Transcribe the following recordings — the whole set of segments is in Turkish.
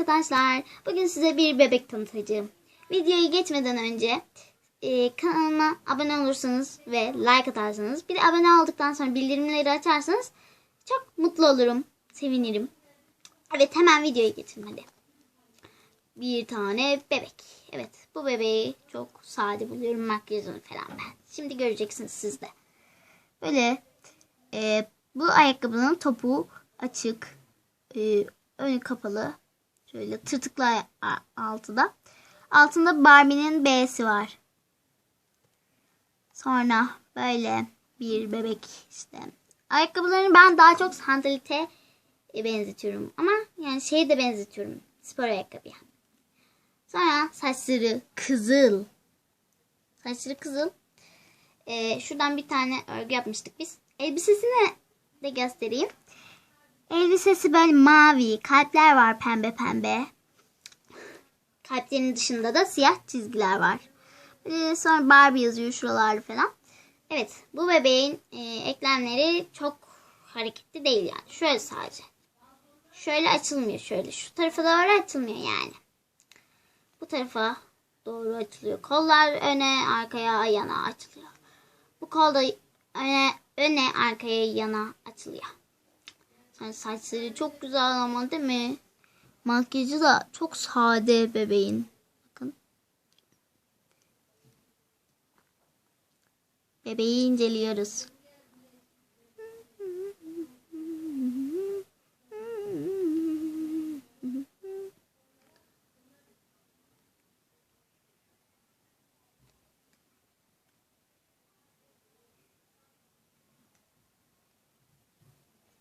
arkadaşlar. Bugün size bir bebek tanıtacağım. Videoyu geçmeden önce e, kanalıma abone olursanız ve like atarsanız bir de abone olduktan sonra bildirimleri açarsanız çok mutlu olurum. Sevinirim. Evet hemen videoya geçelim hadi. Bir tane bebek. Evet bu bebeği çok sade buluyorum makyajını falan ben. Şimdi göreceksiniz siz de. Böyle e, bu ayakkabının topuğu açık. E, önü kapalı. Şöyle tırtıklı aya- a- altı da. Altında Barbie'nin B'si var. Sonra böyle bir bebek işte. Ayakkabılarını ben daha çok sandalite e, benzetiyorum. Ama yani şeye de benzetiyorum. Spor ayakkabıya. Sonra saçları kızıl. Saçları kızıl. Ee, şuradan bir tane örgü yapmıştık biz. Elbisesini de göstereyim. Elbisesi böyle mavi. Kalpler var pembe pembe. Kalplerin dışında da siyah çizgiler var. Böyle sonra Barbie yazıyor şuralarda falan. Evet bu bebeğin e, eklemleri çok hareketli değil yani. Şöyle sadece. Şöyle açılmıyor şöyle. Şu tarafa doğru açılmıyor yani. Bu tarafa doğru açılıyor. Kollar öne, arkaya, yana açılıyor. Bu kol da öne, öne, arkaya, yana açılıyor. Sonra saçları çok güzel ama değil mi? Makyajı da çok sade bebeğin. Bakın. Bebeği inceliyoruz.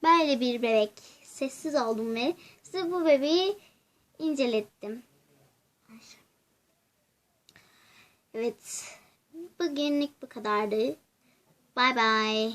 Böyle bir bebek. Sessiz oldum ve size bu bebeği incelettim. Evet. Bugünlük bu kadardı. Bay bay.